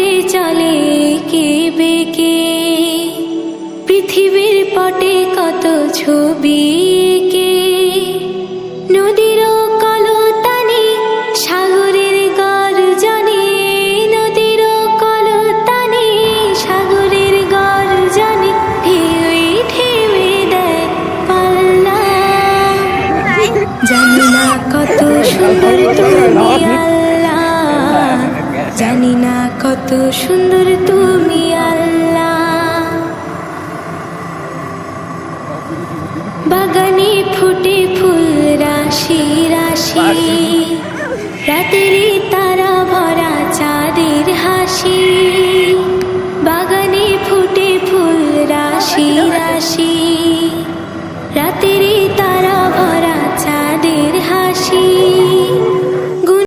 ছুটে চলে কে বেকে পৃথিবীর পটে কত ছবি কে নদীর কলতানি সাগরের গর্জনে নদীর কলতানি সাগরের গর্জনে ঢেউয়ে ঢেউয়ে দেয় পাল্লা জানি না কত সুন্দর তুমি সুন্দর তুমি আল্লাহ। বাগানে ফুটে ফুল, রাশি রাশি। রাতের তারা ভরা চাঁদের হাসি। বাগানে ফুটে ফুল, রাশি রাশি। রাতের